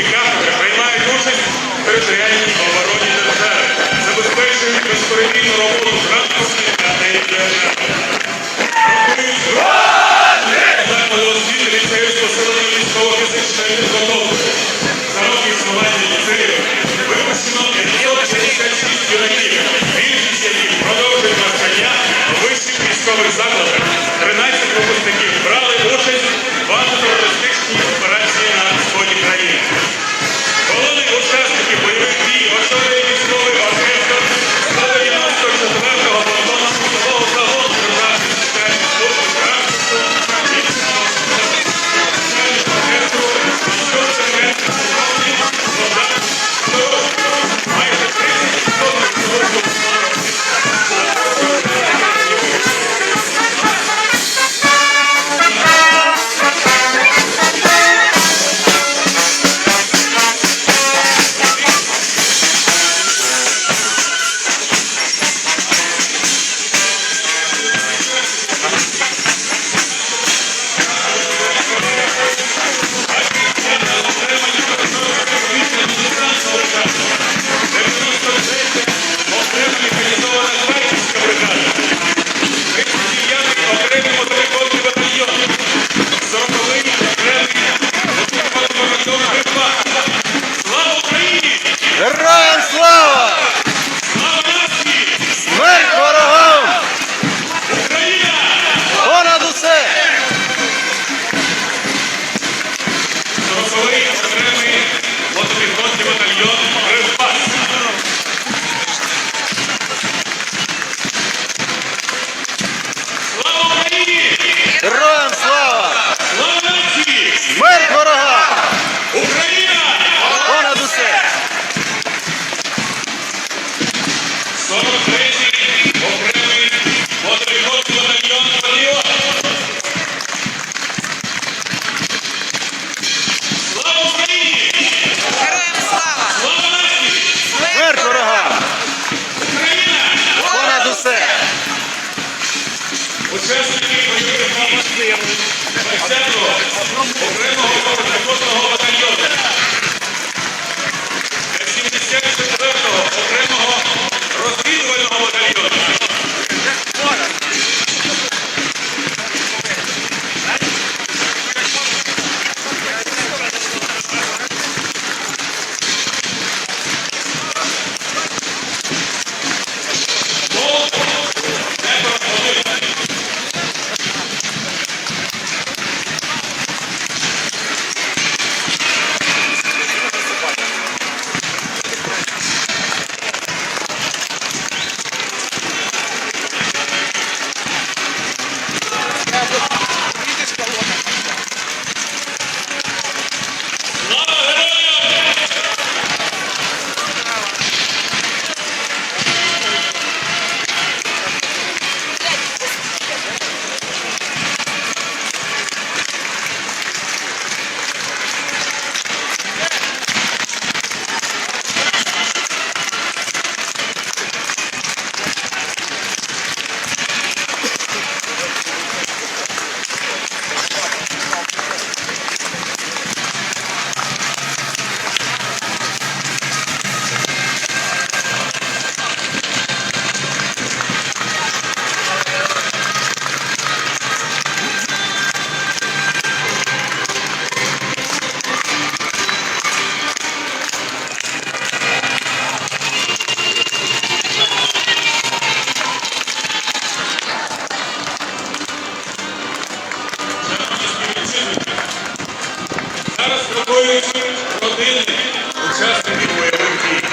і кафедри приймають участь в територіальній обороні держави, забезпечують безперебійну роботу транспортної та держави. Закладу освіти ліцею з посиленою військово-фізичної підготовки. За роки ліцею випущено 556 більшість яких продовжують навчання в вищих військових закладах. 13 випускників брали участь в Учасники бойових дій, окремого Зараз спокоюють родини учасників бойових дій.